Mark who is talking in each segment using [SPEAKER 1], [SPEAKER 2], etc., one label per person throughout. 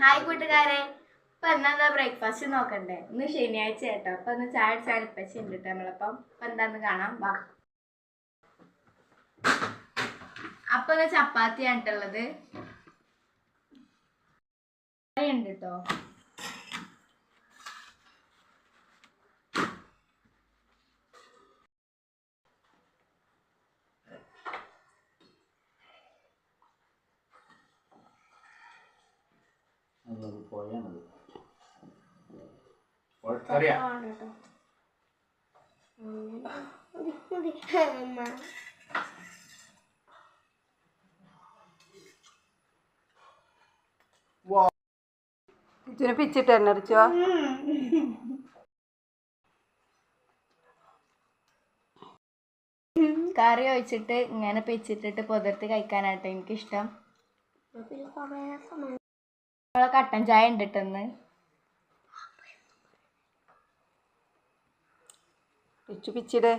[SPEAKER 1] Hi കൂട്ടുകാരെ. ഇപ്പൊ എന്താ ബ്രേക്ക്ഫാസ്റ്റ് നോക്കണ്ടേ? ഇന്ന് ശനിയാഴ്ച കേട്ടോ. അപ്പൊ ഒന്ന് ചായ അടിച്ചാൽ പച്ച ഉണ്ട് നമ്മളപ്പം. അപ്പൊ എന്താന്ന് കാണാം. വാ. അപ്പൊ ചപ്പാത്തി ആയിട്ടുള്ളത് ഉണ്ട് കേട്ടോ.
[SPEAKER 2] അത് പോയാണത് അറിയാം.
[SPEAKER 3] ഇതിനെ പിച്ചിട്ട് തന്നെ അടിച്ചോ
[SPEAKER 1] കറി ഒഴിച്ചിട്ട് ഇങ്ങനെ പിച്ചിട്ടിട്ട് പുതിർത്തി കഴിക്കാനായിട്ട് എനിക്കിഷ്ടം. നമ്മളെ കട്ടൻ ചായ ഉണ്ടിട്ടെന്ന്.
[SPEAKER 3] പിച്ചു പിച്ചിടെ.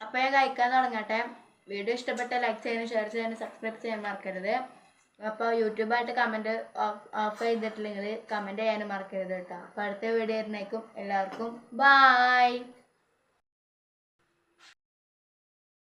[SPEAKER 1] അപ്പോൾ ഞാൻ കഴിക്കാൻ തുടങ്ങട്ടെ. വീഡിയോ ഇഷ്ടപ്പെട്ട ലൈക്ക് ചെയ്യാനും ഷെയർ ചെയ്യാനും സബ്സ്ക്രൈബ് ചെയ്യാൻ മറക്കരുത്. അപ്പോൾ യൂട്യൂബായിട്ട് കമന്റ് ഓഫ് ചെയ്തിട്ടില്ലെങ്കിൽ കമന്റ് ചെയ്യാനും മറക്കരുത് കേട്ടോ. അപ്പോൾ അടുത്ത വീഡിയോ വരുന്നേക്കും. എല്ലാവർക്കും ബായ്